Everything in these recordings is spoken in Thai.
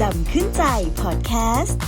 จำขึ้นใจพอดแคสต์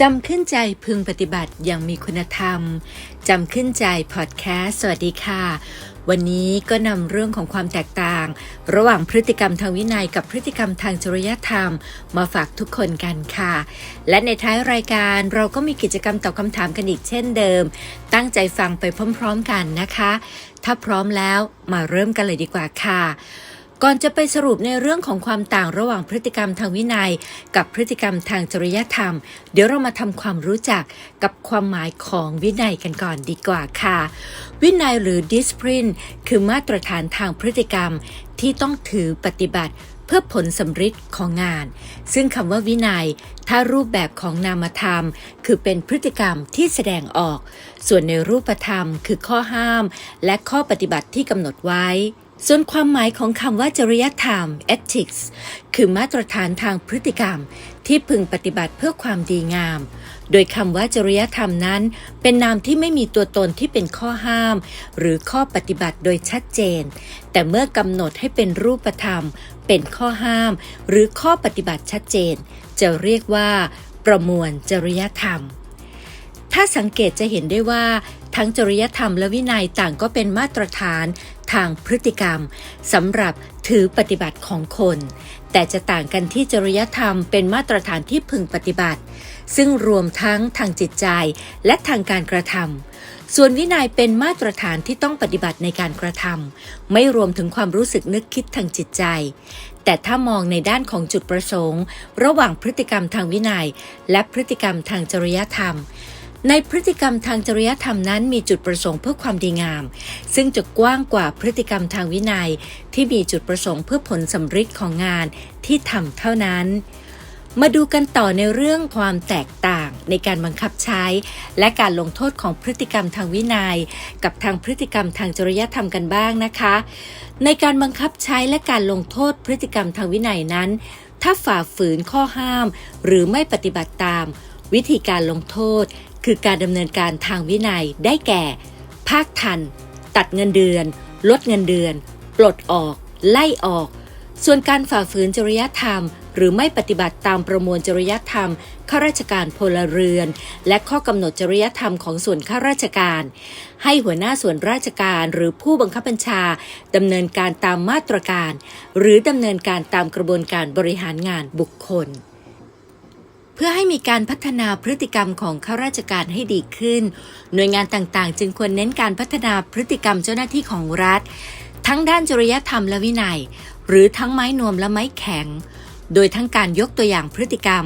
จำขึ้นใจพึงปฏิบัติอย่างมีคุณธรรม จำขึ้นใจพอดแคสต์สวัสดีค่ะ วันนี้ก็นำเรื่องของความแตกต่าง ระหว่างพฤติกรรมทางวินัยกับพฤติกรรมทางจริยธรรม มาฝากทุกคนกันค่ะ และในท้ายรายการเราก็มีกิจกรรมตอบคำถามกันอีกเช่นเดิม ตั้งใจฟังไปพร้อม ๆ กันนะคะ ถ้าพร้อมแล้วมาเริ่มกันเลยดีกว่าค่ะ ก่อนจะไปสรุปในเรื่องของความต่างระหว่างพฤติกรรมทางวินัย กับพฤติกรรมทางจริยธรรม เดี๋ยวเรามาทำความรู้จักกับความหมายของวินัยกันก่อนดีกว่าค่ะ วินัยหรือ discipline คือมาตรฐานทางพฤติกรรมที่ต้องถือปฏิบัติเพื่อผลสำฤทธิ์ของงาน ซึ่งคำว่าวินัย ถ้ารูปแบบของนามธรรม คือเป็นพฤติกรรมที่แสดงออก ส่วนในรูปธรรมคือข้อห้าม และข้อปฏิบัติที่กำหนดไว้ ส่วนความหมายของคำว่าจริยธรรม ethics คือมาตรฐานทางพฤติกรรม ที่พึงปฏิบัติเพื่อความดีงาม โดยคำว่าจริยธรรมนั้น เป็นนามที่ไม่มีตัวตนที่เป็นข้อห้าม หรือข้อปฏิบัติโดยชัดเจน แต่เมื่อกำหนดให้เป็นรูปธรรม เป็นข้อห้าม หรือข้อปฏิบัติชัดเจน จะเรียกว่า ประมวลจริยธรรม ถ้าสังเกตจะเห็นได้ว่า ทั้งจริยธรรมและวินัยต่างก็เป็นมาตรฐาน ทางพฤติกรรมสำหรับถือปฏิบัติของคน แต่จะต่างกันที่จริยธรรมเป็นมาตรฐานที่พึงปฏิบัติ ซึ่งรวมทั้งทางจิตใจและทางการกระทำส่วนวินัยเป็นมาตรฐานที่ต้องปฏิบัติในการกระทำไม่รวมถึงความรู้สึกนึกคิดทางจิตใจ แต่ถ้ามองในด้านของจุดประสงค์ ระหว่างพฤติกรรมทางวินัย และพฤติกรรมทางจริยธรรม ในพฤติกรรมทางจริยธรรมนั้นมีจุดประสงค์เพื่อความดีงาม ซึ่งจะกว้างกว่าพฤติกรรมทางวินัย ที่มีจุดประสงค์เพื่อผลสำฤทธิ์ของงานที่ทำเท่านั้น มาดูกันต่อในเรื่องความแตกต่างในการบังคับใช้ และการลงโทษของพฤติกรรมทางวินัย กับทางพฤติกรรมทางจริยธรรมกันบ้างนะคะ ในการบังคับใช้และการลงโทษพฤติกรรมทางวินัยนั้น ถ้าฝ่าฝืนข้อห้าม หรือไม่ปฏิบัติตาม วิธีการลงโทษ คือการดำเนินการทางวินัยได้แก่ ภาคทัน ตัดเงินเดือน ลดเงินเดือน ปลดออก ไล่ออก ส่วนการฝ่าฝืนจริยธรรม หรือไม่ปฏิบัติตามประมวลจริยธรรมข้าราชการพลเรือน และข้อกำหนดจริยธรรมของส่วนข้าราชการ ให้หัวหน้าส่วนราชการหรือผู้บังคับบัญชาดำเนินการตามมาตรการ หรือดำเนินการตามกระบวนการบริหารงานบุคคล พื่อให้มีการพัฒนาพฤติกรรมของข้าราชการให้ดีขึ้น หน่วยงานต่างๆ จึงควรเน้นการพัฒนาพฤติกรรมเจ้าหน้าที่ของรัฐ ทั้งด้านจริยธรรมและวินัย หรือทั้งไม้นวมและไม้แข็ง โดยทั้งการยกตัวอย่างพฤติกรรม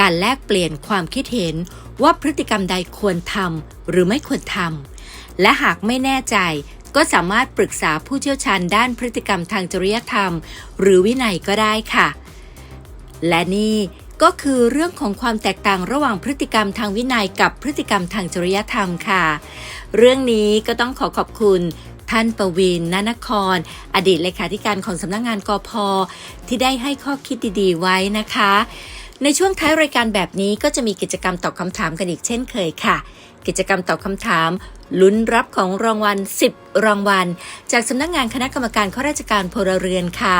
การแลกเปลี่ยนความคิดเห็นว่าพฤติกรรมใดควรทำหรือไม่ควรทำและหากไม่แน่ใจก็สามารถปรึกษาผู้เชี่ยวชาญด้านพฤติกรรมทางจริยธรรม หรือวินัยก็ได้ค่ะ และนี่ ก็คือเรื่องของความแตกต่างระหว่างพฤติกรรมทางวินัยกับพฤติกรรมทางจริยธรรมค่ะ เรื่องนี้ก็ต้องขอขอบคุณท่านประวินนนคร อดีตเลขาธิการของสำนักงงานกอพที่ได้ให้ข้อคิดดีๆ ไว้นะคะ ในช่วงท้ายรายการแบบนี้ก็จะมีกิจกรรมตอบคำถามกันอีกเช่นเคยค่ะ กิจกรรมตอบคำถามลุ้นรับของรางวัล 10 รางวัล จากสำนักงานคณะกรรมการข้าราชการพลเรือนค่ะ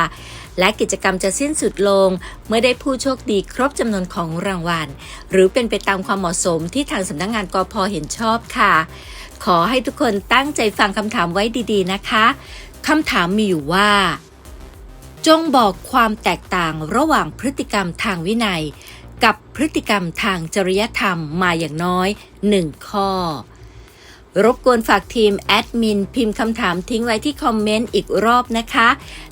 และกิจกรรมจะสิ้นสุดลง เมื่อได้ผู้โชคดีครบจำนวนของรางวัล หรือเป็นไปตามความเหมาะสมที่ทางสำนักงานกอพเห็นชอบค่ะ ขอให้ทุกคนตั้งใจฟังคำถามไว้ดีๆนะคะคำถามมีอยู่ว่า จงบอกความแตกต่างระหว่างพฤติกรรมทางวินัย กับพฤติกรรมทางจริยธรรมมาอย่างน้อย 1 ข้อ รบกวนฝากทีมแอดมินพิมพ์คำถามทิ้งไว้ที่คอมเมนต์อีกรอบนะคะ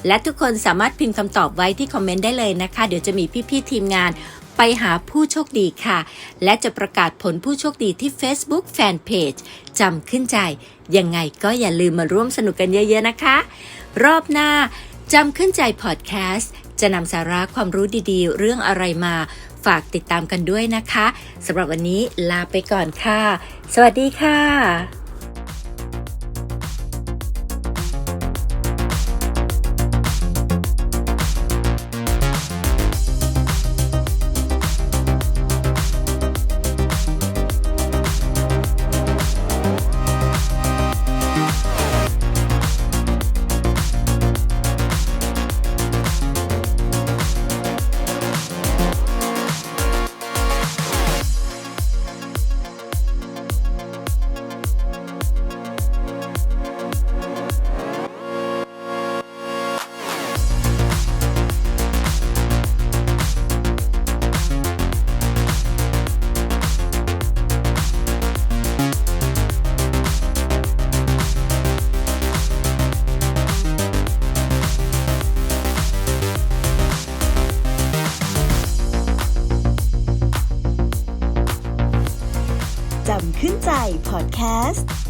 และทุกคนสามารถพิมพ์คำตอบไว้ที่คอมเมนต์ได้เลยนะคะ เดี๋ยวจะมีพี่ๆทีมงานไปหาผู้โชคดีค่ะ และจะประกาศผลผู้โชคดีที่ Facebook Fanpage จำขึ้นใจ ยังไงก็อย่าลืมมาร่วมสนุกกันเยอะๆนะคะ รอบหน้าจำขึ้นใจพอดแคสต์จะนำสาระความรู้ดีๆ เรื่องอะไรมา ฝากติดตามกันด้วยนะคะสำหรับวันนี้ลาไปก่อนค่ะ สวัสดีค่ะ จ